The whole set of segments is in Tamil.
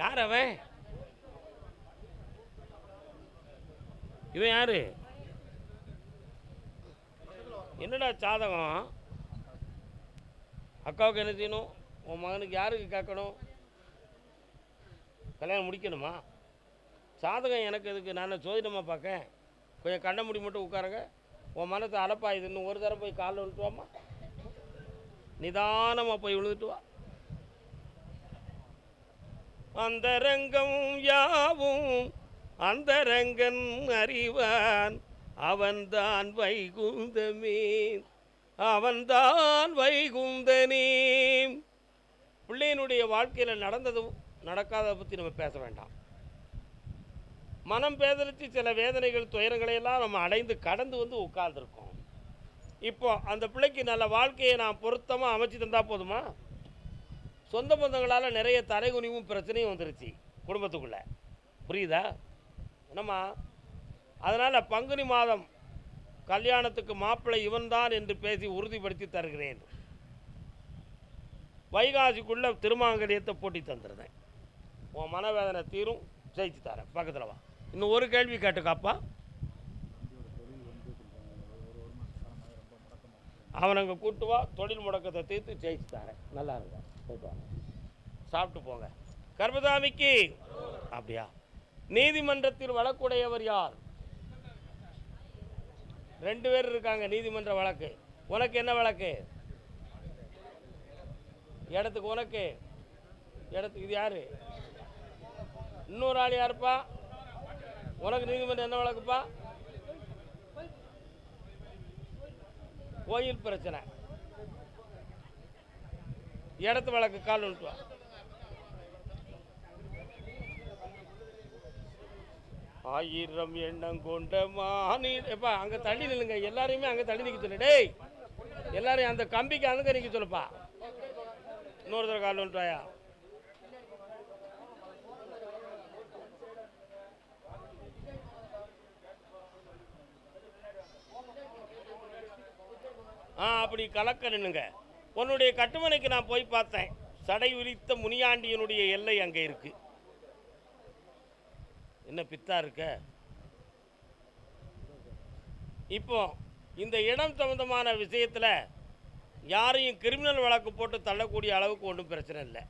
யார் அவன் இவன் யாரு? என்னடா சாதகம்? அக்காவுக்கு என்ன செய்யணும்? உன் மகனுக்கு யாருக்கு கேட்கணும்? கல்யாணம் முடிக்கணுமா? சாதகம் எனக்கு எதுக்கு? நான் சோதிடமாக பார்க்க கொஞ்சம் கண்ண முடி மட்டும் உட்காருங்க. உன் மனசு அலப்பாயுது ஒரு தடவை போய் காலில் விழுட்டு நிதானமாக போய் விழுந்துட்டு வா. அந்த ரங்கம் யாவும் அந்த ரங்கன் அறிவான். அவன்தான் வைகுந்தமே அவன்தான் வைகுந்தனே பிள்ளையினுடைய வாழ்க்கையில் நடந்ததும் நடக்காததை பற்றி நம்ம பேச வேண்டாம். மனம் பேதலித்து சில வேதனைகள் துயரங்களை எல்லாம் நம்ம அடைந்து கடந்து வந்து உட்கார்ந்துருக்கோம். இப்போ அந்த பிள்ளைக்கு நல்ல வாழ்க்கையை நான் பொருத்தமாக அமைச்சு தந்தால் போதுமா? சொந்த பந்தங்களால் நிறைய தலைகுனிவும் பிரச்சனையும் வந்துருச்சு குடும்பத்துக்குள்ளே. புரியுதா? என்னம்மா? அதனால் பங்குனி மாதம் கல்யாணத்துக்கு மாப்பிள்ளை இவன்தான் என்று பேசி உறுதிப்படுத்தி தருகிறேன். வைகாசிக்குள்ளே திருமாங்கல்யத்தை போட்டி தந்துடுறேன் உன் மனவேதனை தீரும் ஜெயிச்சு தரேன். பக்கத்தில் வா. இன்னும் ஒரு கேள்வி கேட்டுக்காப்பா? அவனை அங்கே கூட்டு வா தொழில் முடக்கத்தை தீர்த்து ஜெயிச்சு தரேன். நல்லா இருங்க போயிட்டு வாங்க. சாப்பிட்டு போங்க. கர்மதாமிக்கு அப்படியா? நீதிமன்றத்தில் வழக்குடையவர் யார்? ரெண்டு பேர் இருக்காங்க நீதிமன்ற வழக்கு. உனக்கு என்ன வழக்கு? இடத்துக்கு உனக்கு. இடத்துக்கு இது யாரு? இன்னொரு ஆள் யாருப்பா? உனக்கு நீதிமன்றம் என்ன வழக்குப்பா? கோயில் பிரச்சனை. இடத்து வழக்கு கால் விட்டு வா ஆயிரம் எண்ணம் கொண்ட மாநில எப்பா அங்கே தள்ளி நில்லுங்க. எல்லாரையுமே அங்கே தள்ளி நிற்க சொல்லு. டேய் எல்லாரையும் அந்த கம்பிக்கு அங்கே நிற்க சொல்லுப்பா. இன்னொரு தடவை கால் விட்டு ஆ அப்படி கலக்க நின்னுங்க உன்னுடைய கட்டுமனைக்கு நான் போய் பார்த்தேன். சடை விரித்த முனியாண்டியனுடைய எல்லை அங்கே இருக்கு. என்ன பித்தா இருக்க? இப்போ இந்த இடம் சம்பந்தமான விஷயத்தில் யாரையும் கிரிமினல் வழக்கு போட்டு தள்ளக்கூடிய அளவுக்கு ஒன்றும் பிரச்சனை இல்லை.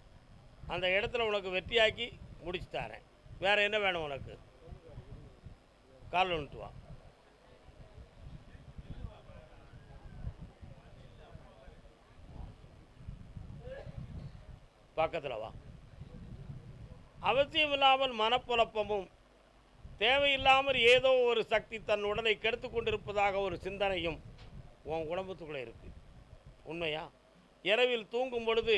அந்த இடத்துல உனக்கு வெற்றியாக்கி முடிச்சு தரேன். வேறு என்ன வேணும் உனக்கு? கால் ஒன்று வா. பக்கத்தில் வா. அவசியமில்லாமல் மனப்புழப்பமும் தேவையில்லாமல் ஏதோ ஒரு சக்தி தன் உடலை கெடுத்து கொண்டிருப்பதாக ஒரு சிந்தனையும் உன் குடும்பத்துக்குள்ளே இருக்குது உண்மையா? இரவில் தூங்கும் பொழுது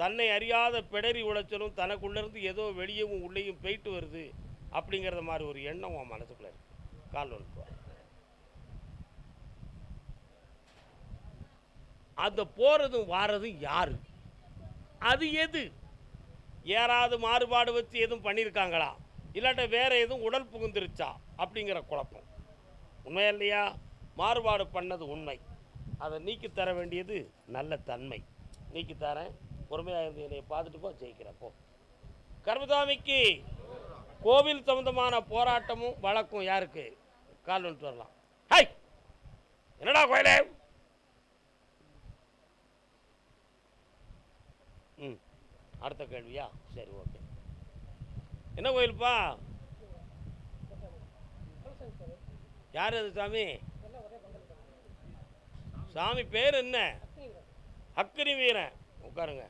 தன்னை அறியாத பிடரி உளைச்சலும் தனக்குள்ளேருந்து ஏதோ வெளியவும் உள்ளேயும் போயிட்டு வருது அப்படிங்கிறத மாதிரி ஒரு எண்ணம் உன் மனசுக்குள்ளே இருக்கு. கால் ஒன்று அந்த போகிறதும் வாரதும் யாரு? அது எது? ஏறாவது மாறுபாடு வச்சு எதுவும் பண்ணியிருக்காங்களா இல்லாட்ட வேற எதுவும் உடல் புகுந்துருச்சா? அப்படிங்கிற குழப்பம். உண்மையா இல்லையா? மாறுபாடு பண்ணது உண்மை. அதை நீக்கி தர வேண்டியது நல்ல தன்மை. நீக்கி தரேன். பொறுமையாக இருந்து என்னை பார்த்துட்டு போ. ஜெயிக்கிறப்போ கர்மதாமிக்கு கோவில் சம்பந்தமான போராட்டமும் வழக்கும் யாருக்கு? கால் வந்துட்டு வரலாம். ஹை! என்னடா கோயிலே? அடுத்த கேள்வியா? சரி ஓகே. என்ன கோயில்ப்பா? யார் அது சாமி? சாமி பேர் என்ன? அக்கினி வீரன். உட்காருங்க.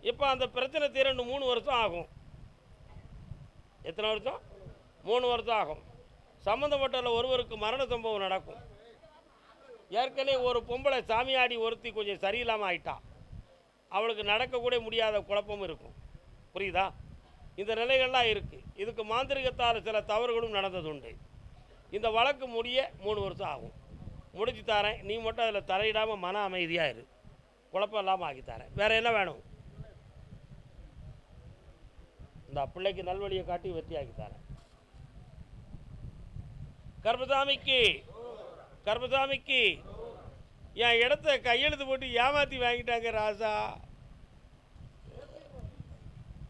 இப்போ அந்த பிரச்சனை தீரண்டு மூணு வருஷம் ஆகும். எத்தனை வருஷம்? மூணு வருஷம் ஆகும். சம்மந்தப்பட்ட ஒருவருக்கு மரண சம்பவம் நடக்கும். ஏற்கனவே ஒரு பொம்பளை சாமியாடி ஒருத்தி கொஞ்சம் சரியில்லாமல் ஆயிட்டா. அவளுக்கு நடக்கக்கூட முடியாத குழப்பமும் இருக்கும். புரியுதா? இந்த நிலைகள்லாம் இருக்குது இதுக்கு மாந்திரிகத்தால் சில தவறுகளும் நடந்ததுண்டு. இந்த வழக்கு முடிய மூணு வருஷம் ஆகும். முடிச்சு தரேன். நீ மட்டும் அதில் தலையிடாமல் மன அமைதியாக இரு. குழப்பம் இல்லாமல் ஆக்கி தரேன். வேறு என்ன வேணும்? இந்த பிள்ளைக்கு நல்வழியை காட்டி வெற்றியாக்கி தரேன். கர்மசாமிக்கு கர்மசாமிக்கு என் இடத்த கையெழுத்து போட்டு ஏமாற்றி வாங்கிட்டாங்க ராசா.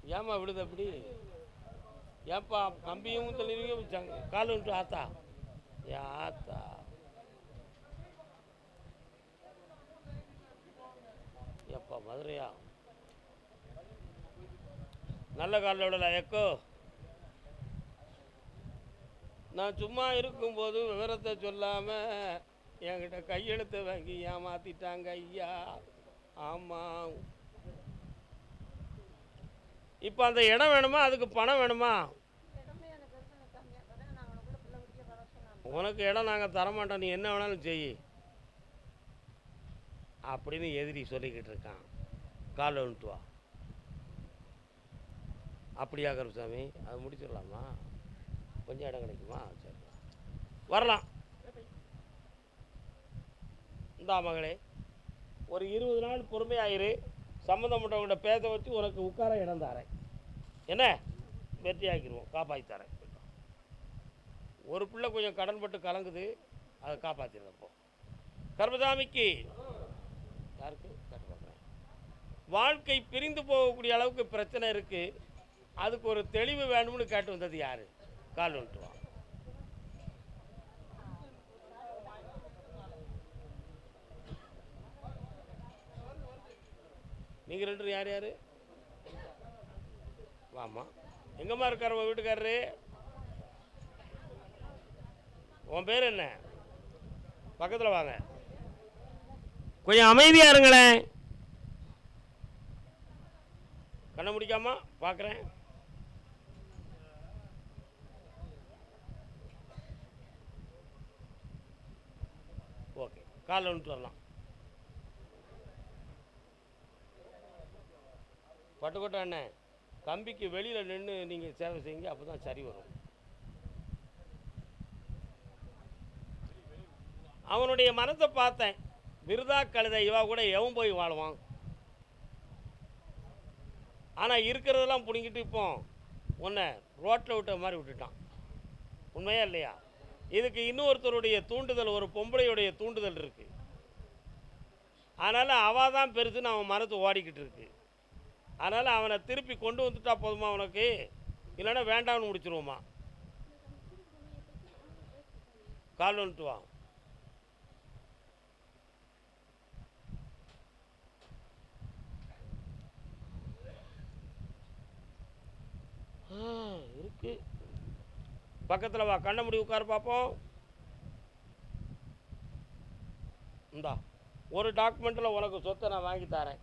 ஏமா விடுது அப்படி? ஏப்பா கம்பியும் தள்ளிருவீங்க வச்சாங்க. கால் விட்டு ஆத்தா. ஏ ஆத்தா. எப்பா மதுரையா? நல்ல காலில் விடலா எக்கோ? நான் சும்மா இருக்கும்போது விவரத்தை சொல்லாமல் என்கிட்ட கையெழுத்தை வாங்கி ஏமாத்திட்டாங்க ஐயா. ஆமாம். இப்போ அந்த இடம் வேணுமா? அதுக்கு பணம் வேணுமா? உனக்கு இடம் நாங்கள் தரமாட்டோம். நீ என்ன வேணாலும் செய். அப்படின்னு எதிரி சொல்லிக்கிட்டு இருக்கான். கால் வந்துட்டு வா. அப்படியா கருசாமி அது முடிச்சிடலாமா? கொஞ்சம் இடம் கிடைக்குமா? சரி. வரலாம். இந்தா மகளே ஒரு இருபது நாள் பொறுமையாயிரு. சம்மந்தப்பட்டவங்கள்ட்ட பேச வச்சு உனக்கு உட்கார இடம் தாரேன். என்ன? வெற்றியாக்கிடுவோம் காப்பாற்றி தரேன். ஒரு பிள்ளை கொஞ்சம் கடன்பட்டு கலங்குது அதை காப்பாற்றிடுறேன் இப்போ கர்மசாமிக்கு யாருக்கு? கேட்டு வாழ்க்கை பிரிந்து போகக்கூடிய அளவுக்கு பிரச்சனை இருக்குது அதுக்கு ஒரு தெளிவு வேணும்னு கேட்டு வந்தது யார்? கால் வந்துட்டுவான் நீங்கள் ரெண்டு யார் யார்? ஆமாம் எங்கம்மா இருக்கார் உங்கள் வீட்டுக்காரரு? உன் பேர் என்ன? பக்கத்தில் வாங்க. கொஞ்சம் அமைதியாக இருங்களேன். கண்ணை முடிக்காம பார்க்குறேன் ஓகே காலைல வந்துட்டு வரலாம். பட்டுக்கோட்டை அண்ணன் கம்பிக்கு வெளியில் நின்று நீங்கள் சேவை செய்யுங்க அப்போ தான் சரி வரும். அவனுடைய மனத்தை பார்த்தேன். விருதா கழுதை இவா கூட எவன் போய் வாழுவான்? ஆனால் இருக்கிறதெல்லாம் பிடிங்கிட்டு இப்போ உன்னை ரோட்டில் விட்ட மாதிரி விட்டுட்டான். உண்மையா இல்லையா? இதுக்கு இன்னொருத்தருடைய தூண்டுதல் ஒரு பொம்பளையுடைய தூண்டுதல் இருக்குது அதனால் அவள் தான் பெருசுன்னு அவன் மனத்து ஓடிக்கிட்டு இருக்கு. அதனால் அவனை திருப்பி கொண்டு வந்துட்டா போதுமா உனக்கு? இல்லைன்னா வேண்டாம்னு முடிச்சிருவோமா? கால் வந்துட்டு வா. இருக்கு. பக்கத்தில் வா. கண்ண முடி உட்கார பார்ப்போம் இந்தா ஒரு டாக்குமெண்ட்டில் உனக்கு சொத்தை நான் வாங்கி தரேன்.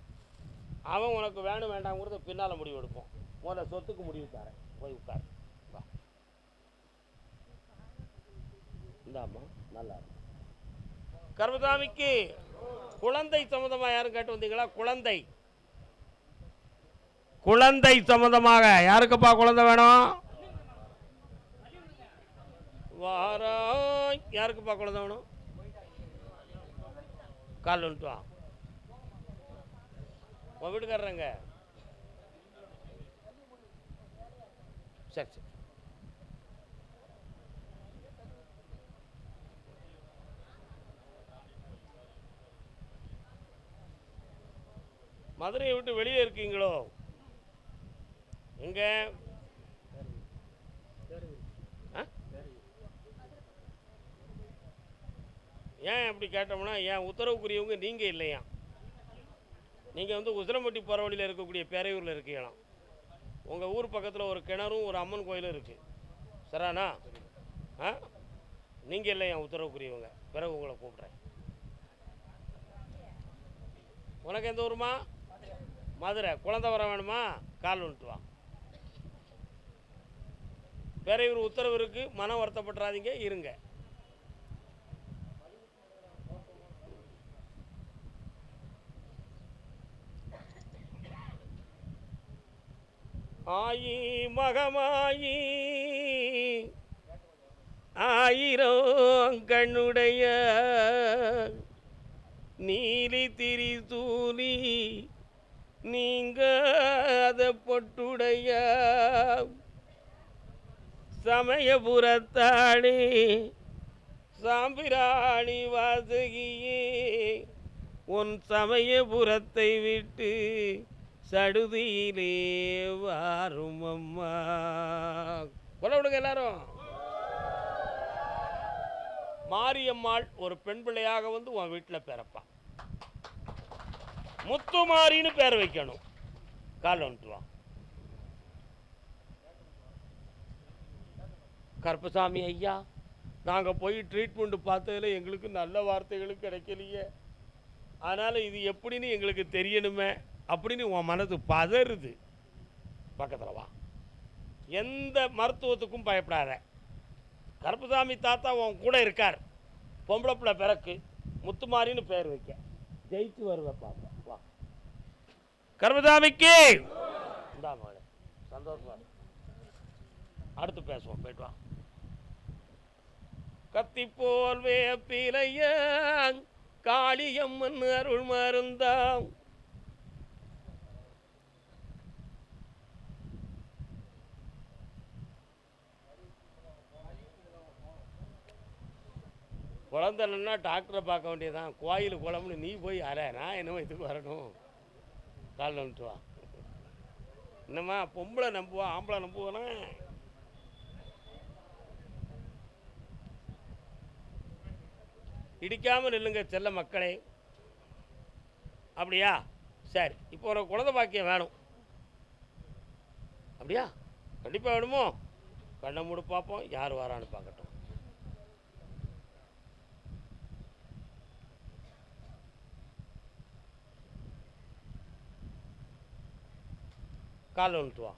அவன் உனக்கு வேணும் வேண்டாங்கிறத பின்னால் முடிவு எடுப்போம். முதல்ல சொத்துக்கு முடிவு தரேன். போய் உட்காரு. வா. இந்தாம்மா நல்லா இருக்கும் கர்மசாமிக்கு குழந்தை சம்மந்தமாக யாரும் கேட்டு வந்தீங்களா? குழந்தை. குழந்தை சம்மந்தமாக யாருக்குப்பா குழந்தை வேணும்? வாரம் யாருக்குப்பா குழந்தை வேணும்? கால் வந்துட்டு வா. உன் வீட்டுக்காரங்க சரி சரி. மதுரையை விட்டு வெளியே இருக்கீங்களோ? எங்கே? ஆ? ஏன் அப்படி கேட்டோம்னா ஏன் உத்தரவுக்குரியவங்க நீங்கள் இல்லையா? நீங்கள் வந்து உசிரம்பட்டி போகிற வழியில் இருக்கக்கூடிய பேரையூரில் இருக்கீங்களாம் உங்கள் ஊர் பக்கத்தில் ஒரு கிணறும் ஒரு அம்மன் கோயிலும் இருக்குது சரானா? ஆ? நீங்கள் இல்லை என் உத்தரவுக்குரியவங்க. பிறகு உங்களை கூப்பிட்றேன். உனக்கு எந்த ஊருமா? மதுரை. குழந்தை வர வேணுமா? கால் வந்துட்டு வா. பேரையூர் உத்தரவு இருக்குது மனம் வருத்தப்பட்டுறாதீங்க. இருங்க. ஆயி மகமாயி. ஆயிரம் கண்ணுடைய நீலி திரிசூலி நீங்க அதை பொட்டுடைய சமயபுரத்தாடி சாம்பிராணி வாசகியே உன் சமயபுரத்தை விட்டு சடுதியிலே வாரும் அம்மா கொலை விடுங்க எல்லாரும் மாரியம்மாள் ஒரு பெண் பிள்ளையாக வந்து உன் வீட்டில் பிறப்பான் முத்துமாரின்னு பேர் வைக்கணும் கால் வந்துட்டுவான் கருப்பசாமி ஐயா நாங்கள் போய் ட்ரீட்மெண்ட் பார்த்ததுல எங்களுக்கு நல்ல வார்த்தைகளும் கிடைக்கலையே அதனால் இது எப்படின்னு எங்களுக்கு தெரியணுமே அப்படின்னு உன் மனது பதறுது. பக்கத்தில் வா. எந்த மருத்துவத்துக்கும் பயப்படாத. கருப்பசாமி தாத்தா உன் கூட இருக்கார். பொம்பளை பிள்ளை பிறக்கு. முத்துமாரின்னு பேர் வைக்க. ஜெயிச்சு வருவேன் பாப்பா. வா. கருப்பசாமிக்கு! இந்தா மகளே. சந்தோஷமா அடுத்து பேசுவோம். போயிட்டு வா. கத்தி போல் வேப்பிலைய காளியம்மன் அருள் மருந்தாம். குழந்தைன்னா டாக்டரை பார்க்க வேண்டியதான் கோயில் குளம்னு நீ போய் அற நான் என்னமோ இதுக்கு வரணும். காலில் வந்துட்டு வா. என்னம்மா பொம்பளை நம்புவா ஆம்பளை நம்புவானா? இடிக்காமல் நில்லுங்க செல்ல மக்களே. அப்படியா? சரி இப்போ ஒரு குழந்தை பாக்கியம் வேணும். அப்படியா? கண்டிப்பாக வேணுமோ? கண்ணை மூடு பார்ப்போம் யார் வரான்னு பார்க்கட்டும். கால் வந்துட்டு வா.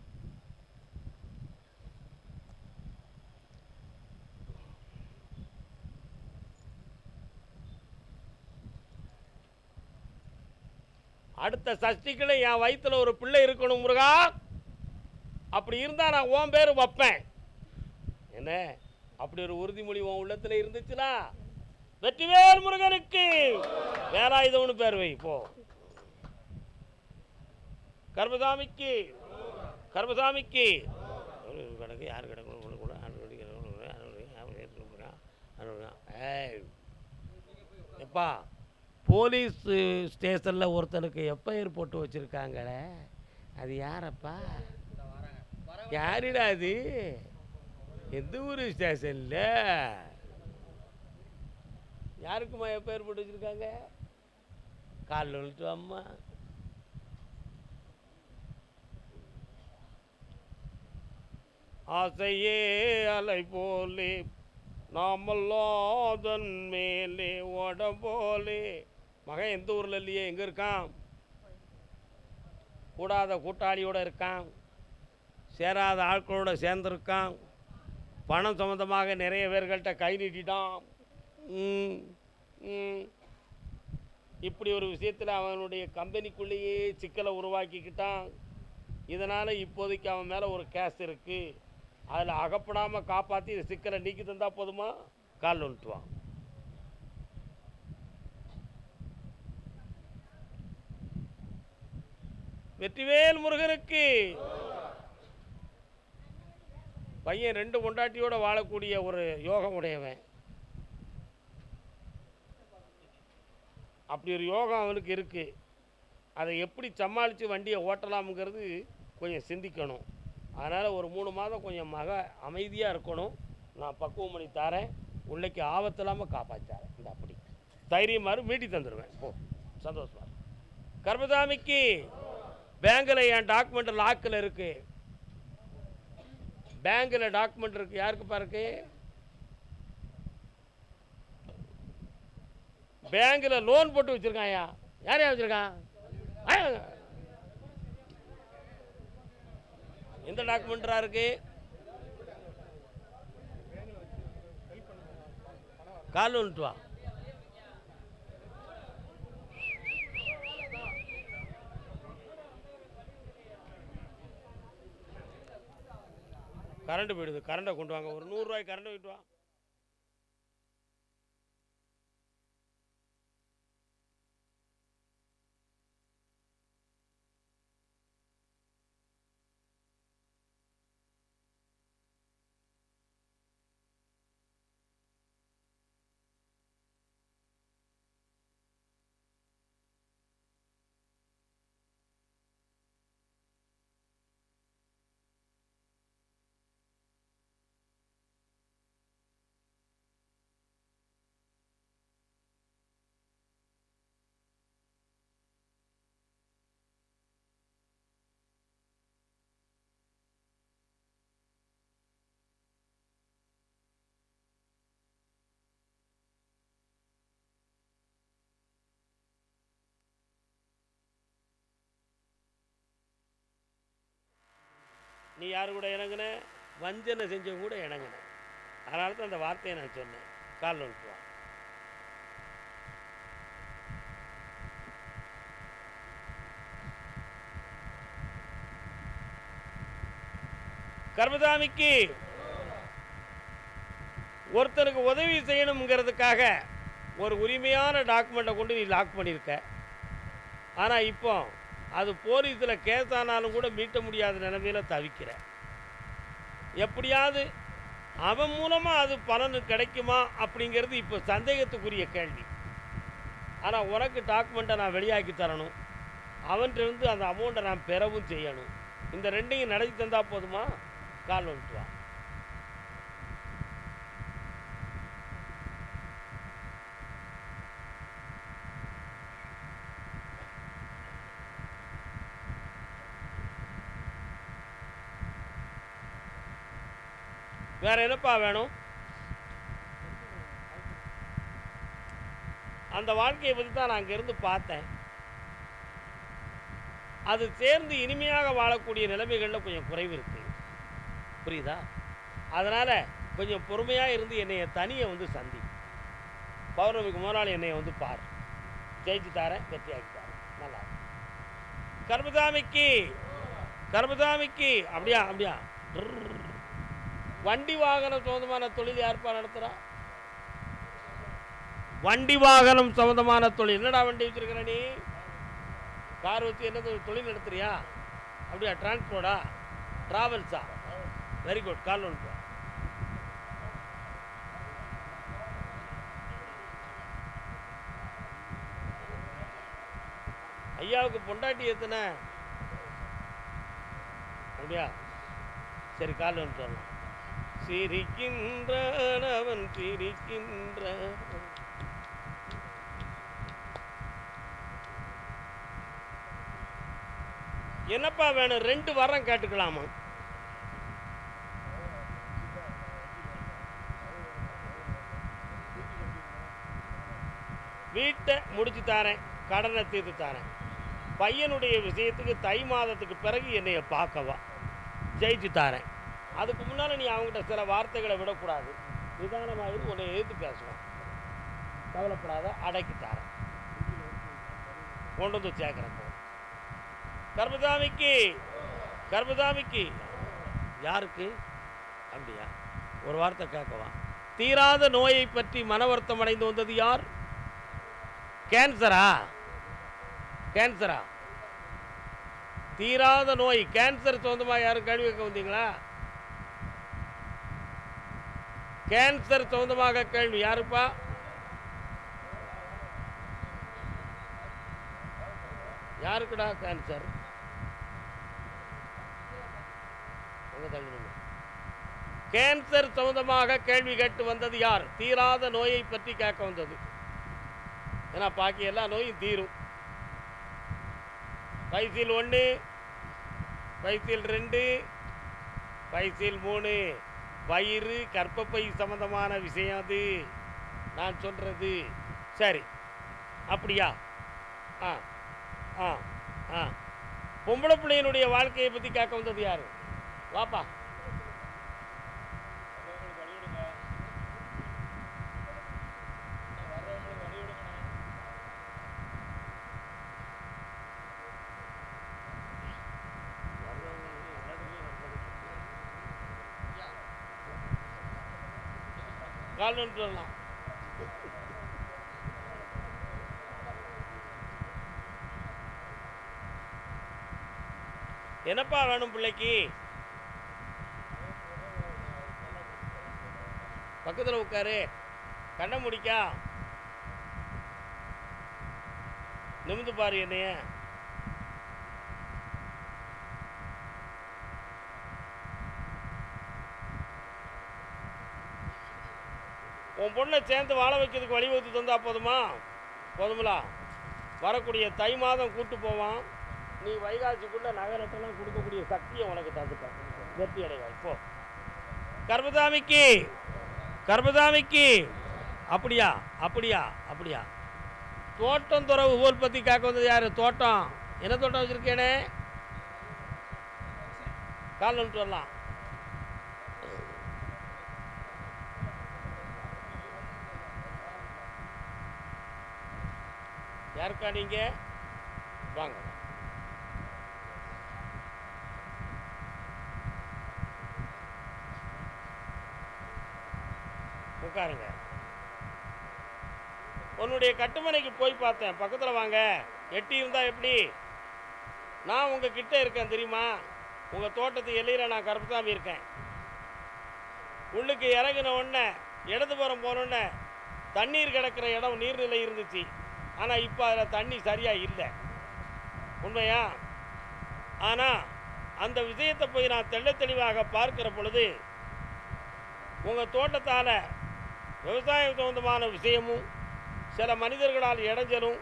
அடுத்த சஷ்டிக்குள்ள என் வயித்துல ஒரு பிள்ளை இருக்கணும் முருகா. அப்படி இருந்தா நான் உன் பேர் வைப்பேன். என்ன? அப்படி ஒரு உறுதிமொழி உன் உள்ளத்துல இருந்துச்சுனா வெற்றிவேல் முருகனுக்கு. வேலாயுதம்னு பேர் வை இப்போ கர்மசாமிக்கு கருமசாமிக்கு. கணக்கு யார் கிடக்கணும் ஒன்று கூட அறுபது அறுபது அறுபது ஏய். எப்பா போலீஸ் ஸ்டேஷனில் ஒருத்தனுக்கு எஃப்ஐஆர் போட்டு வச்சுருக்காங்களே. அது யாரப்பா? யாருடா அது? எந்த ஊர் ஸ்டேஷனில்? யாருக்குமா எஃப்ஐஆர் போட்டு வச்சுருக்காங்க? காலில் விழுட்டு அம்மா ஆசையே அலை போலே நாமல்லாதன் மேலே ஓட போலே. மகன் எந்த ஊரில் இல்லையே? எங்கே இருக்கான்? கூடாத கூட்டாளியோட இருக்கான். சேராத ஆட்களோட சேர்ந்துருக்கான். பணம் சம்மந்தமாக நிறைய பேர்கள்ட்ட கை நீட்டிட்டான். இப்படி ஒரு விஷயத்தில் அவனுடைய கம்பெனிக்குள்ளேயே சிக்கலை உருவாக்கிக்கிட்டான். இதனால் இப்போதைக்கு அவன் மேலே ஒரு கேஸ் இருக்குது அதில் அகப்படாமல் காப்பாற்றி இந்த சிக்கலை நீக்கி தந்தா போதுமா? காலில் நுழுத்துவான் வெற்றிவேல் முருகனுக்கு. பையன் ரெண்டு பொண்டாட்டியோட வாழக்கூடிய ஒரு யோகம் உடையவன். அப்படி ஒரு யோகம் அவனுக்கு இருக்குது அதை எப்படி சமாளித்து வண்டியை ஓட்டலாம்ங்கிறது கொஞ்சம் சிந்திக்கணும். அதனால் ஒரு மூணு மாதம் கொஞ்சம் மக அமைதியாக இருக்கணும். நான் பக்குவம் பண்ணி தரேன். உள்ளைக்கு ஆபத்து இல்லாமல் காப்பாற்றாரேன் இந்த அப்படி. தைரியமாக மீட்டி தந்துடுவேன் போ. சந்தோஷமா கர்மதாமிக்கு பேங்கில் என் டாக்குமெண்ட் லாக்கில் இருக்கு. பேங்கில் டாக்குமெண்ட் இருக்குது யாருக்கு பாருக்கு? பேங்கில் லோன் போட்டு வச்சுருக்காய்யா யார் யார் வச்சிருக்கான் ஆ. எந்த டாக்குமெண்ட்ரா இருக்கு. கால் வந்துட்டு வா. கரண்ட் போயிடுது. கரண்டை கொண்டு வாங்க. ஒரு நூறுரூவாய்க்கு கரண்ட் போயிட்டு வா. நீ யார் கூட இணங்கின? வஞ்சனை செஞ்சவங்க கூட இணங்கின. அதனால தான் அந்த வார்த்தையை நான் சொன்னேன். காலில் விட்டுருவான் கர்மதாமிக்கு ஒருத்தனுக்கு உதவி செய்யணுங்கிறதுக்காக ஒரு உரிமையான டாக்குமெண்ட்டை கொண்டு நீ லாக் பண்ணியிருக்க ஆனால் இப்போ அது போலீஸில் கேஸ் ஆனாலும் கூட மீட்ட முடியாத நிலைமையில் தவிக்கிறேன் எப்படியாவது அவன் மூலமாக அது பலன் கிடைக்குமா அப்படிங்கிறது இப்போ சந்தேகத்துக்குரிய கேள்வி. ஆனால் உனக்கு டாக்குமெண்ட்டை நான் வெளியாக்கி தரணும். அவன்கிட்ட இருந்து அந்த அமௌண்ட்டை நான் பெறவும் செய்யணும். இந்த ரெண்டையும் நடத்தி தந்தால் போதுமா? கால் வந்துட்டு வா வேற என்னப்பா வேணும்? அந்த வாழ்க்கையை பற்றி தான் நான் அங்கேருந்து பார்த்தேன். அது சேர்ந்து இனிமையாக வாழக்கூடிய நிலைமைகளில் கொஞ்சம் குறைவு இருக்குது புரியுதா? அதனால் கொஞ்சம் பொறுமையாக இருந்து என்னைய தனியை வந்து சந்தி. பௌர்ணமிக்கு முதல் என்னைய வந்து பார். ஜெயிச்சு தாரேன் வெற்றியாக்கி தாரேன். நல்லா இருக்கு. கர்மதாமிக்கு கர்மதாமிக்கு அப்படியா அப்படியா? வண்டி வாகனம் சம்பந்தமான தொழில் யாருப்பா நடத்துகிறா வண்டி வாகனம் சம்பந்தமான தொழில். என்னடா வண்டி வச்சிருக்கிற நீ? கார் வச்சு என்ன தொழில் நடத்துறியா? அப்படியா டிரான்ஸ்போர்ட்டா ட்ராவல்ஸா வெரி குட் கால் ஒன்று ஐயாவுக்கு பொண்டாட்டி எத்தனை? அப்படியா. சரி கால் ஒன்று சொல்லலாம் சிரிக்கின்றான் அவன் சிரிக்கின்றான். என்னப்பா வேணும்? ரெண்டு வாரம் கேட்டுக்கலாமா? வீட்டை முடிச்சு தாரேன் கடனை தீர்த்து தாரேன். பையனுடைய விஷயத்துக்கு தை மாதத்துக்கு பிறகு என்னைய பார்க்கவா. ஜெயிச்சு தாரேன். அதுக்கு முன்னால் நீ அவங்ககிட்ட சில வார்த்தைகளை விடக்கூடாது. நிதானமாக இருந்து உன்னை எதிர்த்து பேசுவான் கவலைப்படாத அடக்கி கொண்டு வந்து சேர்க்குறேன் போ. கர்மதாமிக்கு கர்மதாமிக்கு யாருக்கு? அப்படியா? ஒரு வார்த்தை கேட்கவா? தீராத நோயை பற்றி மன வருத்தம் அடைந்து வந்தது யார்? கேன்சரா? கேன்சரா? தீராத நோய் கேன்சர் சொந்தமாக யாரும் கேள்வி கேட்க வந்தீங்களா? கேன்சர் சொந்தமாக கேள்வி யாருப்பா? யாருக்குடா கேன்சர்? கேன்சர் சம்பந்தமாக கேள்வி கேட்டு வந்தது யார்? தீராத நோயை பற்றி கேட்க வந்தது. ஏன்னா பாக்கி எல்லா நோயும் தீரும். பைசில் ஒன்று பைசில் ரெண்டு பைசில் மூணு. வயிறு கர்ப்பப்பை சம்பந்தமான விஷயம் அது. நான் சொல்கிறது சரி. அப்படியா? ஆ ஆ ஆ. பொம்பளை பிள்ளையினுடைய வாழ்க்கையை பற்றி கேட்க வந்தது யார்? வாப்பா. கால் நின்று வரலாம் என்னப்பா வேணும் பிள்ளைக்கு? பக்கத்தில் உட்காரு. கண்ணை முடிக்கா. நிமிந்து பாரு என்னைய. உன் பொண்ணை சேர்ந்து வாழ வைக்கிறதுக்கு வழிவகுத்து தந்தால் போதுமா? போதுங்களா வரக்கூடிய தை மாதம் கூட்டு போவான். நீ வைகாசிக்குள்ளே நகரத்தெல்லாம் கொடுக்கக்கூடிய சக்தியை உனக்கு தந்துட்டேன். வெற்றி அடைவாய். போ. கர்பதாமிக்கு கர்பதாமிக்கு அப்படியா அப்படியா அப்படியா. தோட்டம் துறவு ஊர் பற்றி கேட்க வந்தது யார்? தோட்டம். என்ன தோட்டம் வச்சுருக்கேனே? கால் வந்துட்டு வரலாம். யாருக்கா நீங்க? வாங்க. உட்காருங்க. உன்னுடைய கட்டுமனைக்கு போய் பார்த்தேன். பக்கத்தில் வாங்க. எட்டி இருந்தால் எப்படி? நான் உங்கள் கிட்ட இருக்கேன் தெரியுமா? உங்கள் தோட்டத்து எல்லையில் நான் கருப்பசாமி இருக்கேன். உள்ளுக்கு இறங்கின உடனே இடதுபுறம் போனோடனே தண்ணீர் கிடக்கிற இடம் நீர்நிலை இருந்துச்சு. ஆனால் இப்போ அதில் தண்ணி சரியாக இல்லை. உண்மையா? ஆனால் அந்த விஷயத்தை போய் நான் தெள்ள தெளிவாக பார்க்கிற பொழுது உங்கள் தோட்டத்தால் விவசாயம் சம்பந்தமான விஷயமும் சில மனிதர்களால் இடைஞ்சலும்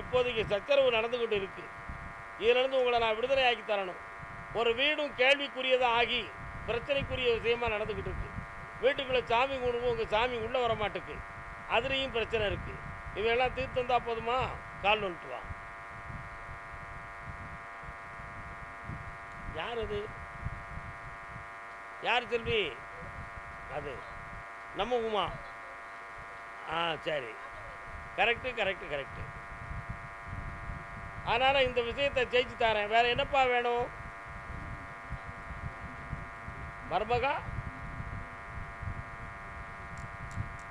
இப்போதைக்கு சச்சரவு நடந்து கொண்டு இருக்குது இதிலிருந்து உங்களை நான் விடுதலை ஆக்கி தரணும். ஒரு வீடும் கேள்விக்குரியதாக ஆகி பிரச்சனைக்குரிய விஷயமாக நடந்துக்கிட்டு இருக்குது வீட்டுக்குள்ளே சாமி கும்பிடுவோம் உங்கள் சாமி உள்ளே வர மாட்டேக்கு அதுலேயும் பிரச்சனை இருக்குது இவையெல்லாம் தீர்த்து வந்தால் போதுமா? கால் வந்துட்டு யார் அது யார் செல்வி? அது. நம்ம உமா. ஆ சரி. கரெக்டு கரெக்டு கரெக்டு அதனால் இந்த விஷயத்தை ஜெயிச்சு தரேன். வேறு என்னப்பா வேணும்? மருமகா?